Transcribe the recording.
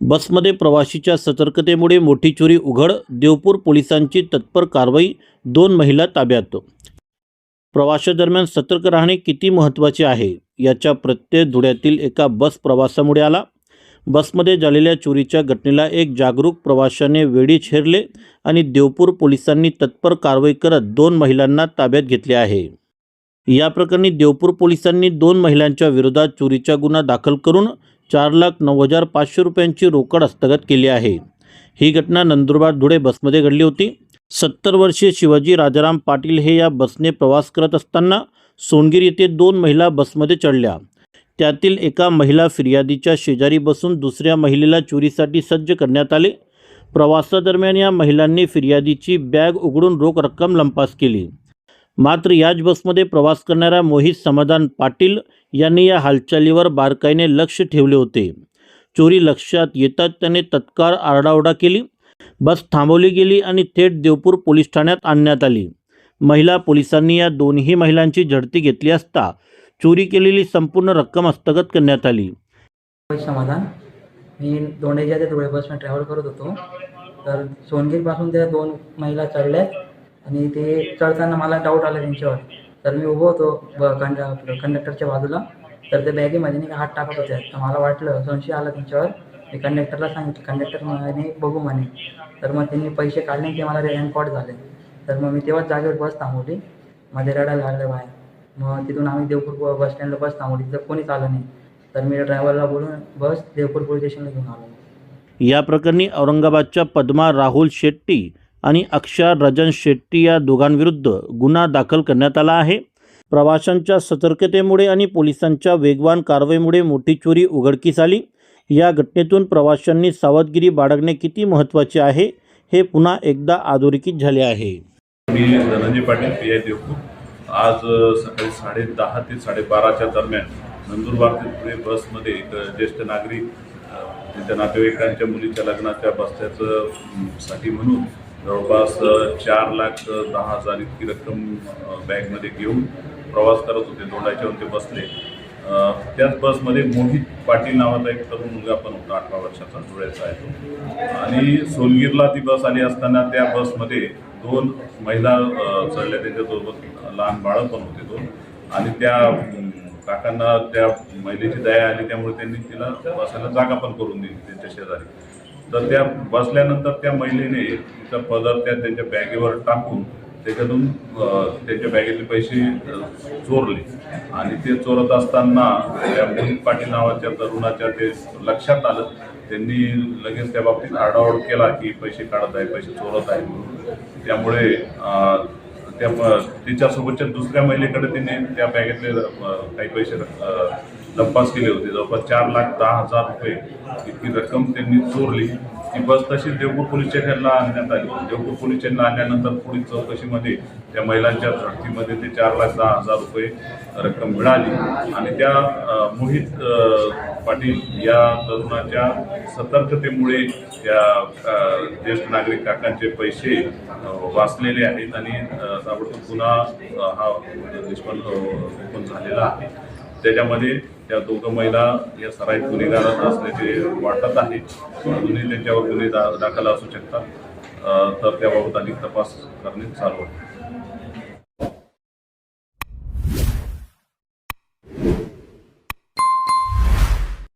बसमध्ये प्रवाशीच्या सतर्कतेमुळे मोठी चोरी उघड देवपूर पोलिसांची तत्पर कारवाई दोन महिला ताब्यात. प्रवाशादरम्यान सतर्क राहणे किती महत्त्वाचे आहे? याच्या प्रत्यय धुळ्यातील एका बस प्रवासामुळे आला. बसमध्ये झालेल्या चोरीच्या घटनेला एक जागरूक प्रवाशाने वेळीच हेरले आणि देवपूर पोलिसांनी तत्पर कारवाई करत दोन महिलांना ताब्यात घेतले आहे. या प्रकरणी देवपूर पोलिसांनी दोन महिलांच्या विरोधात चोरीचा गुन्हा दाखल करून चार लाख नऊ हजार पाचशे रुपयांची रोकड हस्तगत केली आहे. ही घटना नंदुरबार धुळे बसमध्ये घडली होती. सत्तर वर्षीय शिवाजी राजाराम पाटील हे या बसने प्रवास करत असताना सोनगीर येथे दोन महिला बसमध्ये चढल्या. त्यातील एका महिला फिर्यादीच्या शेजारी बसून दुसऱ्या महिलेला चोरीसाठी सज्ज करण्यात आले. प्रवासादरम्यान या महिलांनी फिर्यादीची बॅग उघडून रोख रक्कम लंपास केली. मात्र याच बसमध्ये प्रवास करणाऱ्या मोहित समाधान पाटील यांनी या हालचालीवर बारकाईने लक्ष ठेवले होते. चोरी लक्षात येताच त्याने तत्काळ आरडाओरडा केली. बस थांबवली गेली आणि थेट देवपूर पोलीस ठाण्यात आणण्यात आली. महिला पोलिसांनी या दोन्ही महिलांची झडती घेतली असता चोरी केलेली संपूर्ण रक्कम हस्तगत करण्यात आली. समाधान. मी दोंडेच्या ते धुळे बसने ट्रॅव्हल करत होतो. तर सोनगीरपासून त्या दोन महिला चढल्यात आणि ते चढताना मला डाऊट आला त्यांच्यावर. तर मी उभं होतो ब कंड कंडक्टरच्या बाजूला. तर ते बॅगेमध्ये नाही का हात टाकत होते. तर मला वाटलं संशय आला त्यांच्यावर. मी कंडक्टरला सांगितलं कंडक्टर म्हणे बघू म्हणे. तर मग त्यांनी पैसे काढले ते मला रेनकॉट झाले. तर मग मी तेव्हाच जागेवर बस थांबवली. माझे रडायला लागलं बाहेर. मग तिथून आम्ही देवपूर बस स्टँडला बस थांबवली. तिथं कोणीच आलं नाही. तर मी ड्रायव्हरला बोलून बस देवपूर पोलीस स्टेशनला घेऊन आलो. या प्रकरणी औरंगाबादच्या पद्मा राहुल शेट्टी आणि अक्षर रजन शेट्टी या दोघांविरुद्ध गुन्हा दाखल करण्यात आला आहे. प्रवाशांच्या सतर्कतेमुळे आणि पोलिसांच्या वेगवान कारवाईमुळे मोठी चोरी उघडकीस आली. या घटनेतून प्रवाशांनी सावधगिरी बाळगणे किती महत्त्वाचे आहे हे पुन्हा एकदा अधोरेखित झाले आहे. मी धनंजय पाटील पी आय देवपूर. आज सकाळी साडे दहा ते साडेबाराच्या दरम्यान नंदुरबार ते पुणे बसमध्ये एक ज्येष्ठ नागरिक त्यांच्या नातेवाईकांच्या मुलीच्या लग्नाच्या बसण्याचं साठी म्हणून जवळपास चार लाख दहा हजार इतकी रक्कम बॅगमध्ये घेऊन प्रवास करत होते दोंडाच्याहून ते बसले. त्याच बसमध्ये मोहित पाटील नावाचा एक तरुण मुलगा पण होता अठरा वर्षाचा धुळ्याचा आहे तो. आणि सोनगीरला ती बस आली असताना त्या बसमध्ये दोन महिला चढल्या त्याच्यासोबत लहान बाळं पण होते दोन. आणि त्या काकांना त्या महिलेची दया आली त्यामुळे त्यांनी तिला बसायला जागा पण करून दिली त्यांच्या शेजारी. तर त्या बसल्यानंतर त्या महिलेने तिचा पदर त्या त्यांच्या बॅगेवर टाकून त्याच्यातून त्याच्या त्यांच्या बॅगेतले पैसे चोरले. आणि ते चोरत असताना त्या मोहित पाटील नावाच्या तरुणाच्या ते लक्षात आलं. त्यांनी लगेच त्या बाबतीत आरडाओरड केला की पैसे काढत आहे पैसे चोरत आहे म्हणून. त्यामुळे त्या तिच्यासोबतच्या दुसऱ्या महिलेकडे तिने त्या बॅगेतले काही पैसे तपास केले होते. जवळपास चार लाख दहा हजार रुपये इतकी रक्कम त्यांनी चोरली. ती बस तशीच देवपूर पोलीस स्टेशनला आणण्यात आली. देवपूर पोलीस स्टेशनला आणल्यानंतर पुढील चौकशीमध्ये त्या महिलांच्या झडतीमध्ये ते चार लाख दहा हजार रुपये रक्कम मिळाली. आणि त्या मोहित पाटील या तरुणाच्या सतर्कतेमुळे त्या ज्येष्ठ नागरिक काकांचे पैसे वाचलेले आहेत आणि ताबडतोब पुन्हा हा निष्पन्न ओपन झालेला आहे. त्याच्यामध्ये त्या दोघं महिला या सराईत गुन्हेगारात असल्याचे वाटत आहे. अजूनही त्यांच्यावर गुन्हे दा दाखल असू शकतात. तर त्याबाबत अधिक तपास करणे चालू आहे.